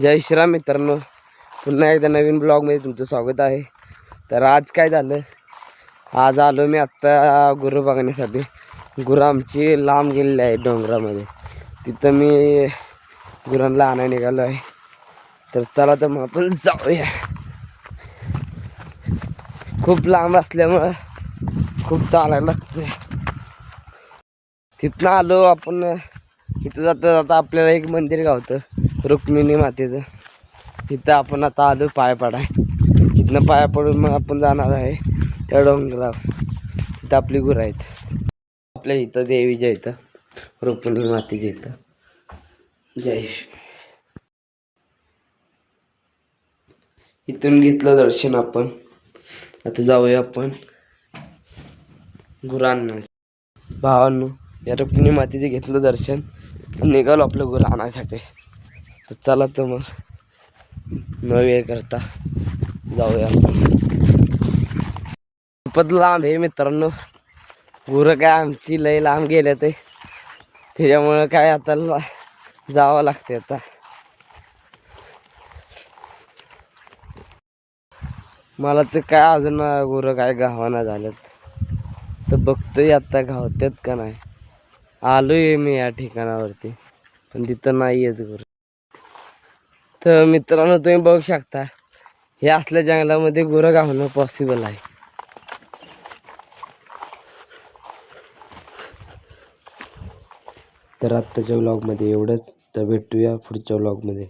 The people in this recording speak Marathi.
जय श्रीराम मित्रांनो. पुन्हा एकदा नवीन ब्लॉगमध्ये तुमचं स्वागत आहे. तर आज काय झालं? आज आलो मी आत्ता गुरु बघण्यासाठी. गुरु आमची लांब गेलेली आहे डोंगरामध्ये. तिथं मी गुरांना आणायला निघालो आहे. तर चला तर मग आपण जाऊया. खूप लांब असल्यामुळं खूप चालायला लागतं तिथनं आलो आपण इथं जाता जाता आपल्याला एक मंदिर गावतं रुक्मिणी मातेचं. इथं आपण आता आलो पाय पडाय. इथनं पाया पडून मग आपण जाणार आहे त्या डोंगरावर. इथं आपली गुरं आहेत. आपल्या इथं देवीच्या इथं रुक्मिणी मातेच्या इथं. जय इथून घेतलं दर्शन आपण. आता जाऊया आपण गुरांना. भावांनो या रुक्मिणी मातेचे घेतलं दर्शन. निघालो आपलं गुरं आणायसाठी. तर चला तर मग. न वेळ करता. जाऊया. खूपच लांब आहे मित्रांनो. गुरं काय आमची लय लांब गेले ते त्याच्यामुळं काय आता ला- जावं लागते आता. मला तर काय अजून गुरं काय गावाना झाल्यात. तर बघतोय आता गावत्यात का नाही. आलोय मी या ठिकाणावरती पण तिथं नाही येत गुरं. तर मित्रांनो तुम्ही बघू शकता हे असल्या जंगलामध्ये गुरं गावणं पॉसिबल आहे. तर आत्ताच्या व्लॉगमध्ये एवढंच. तर भेटूया पुढच्या व्लॉगमध्ये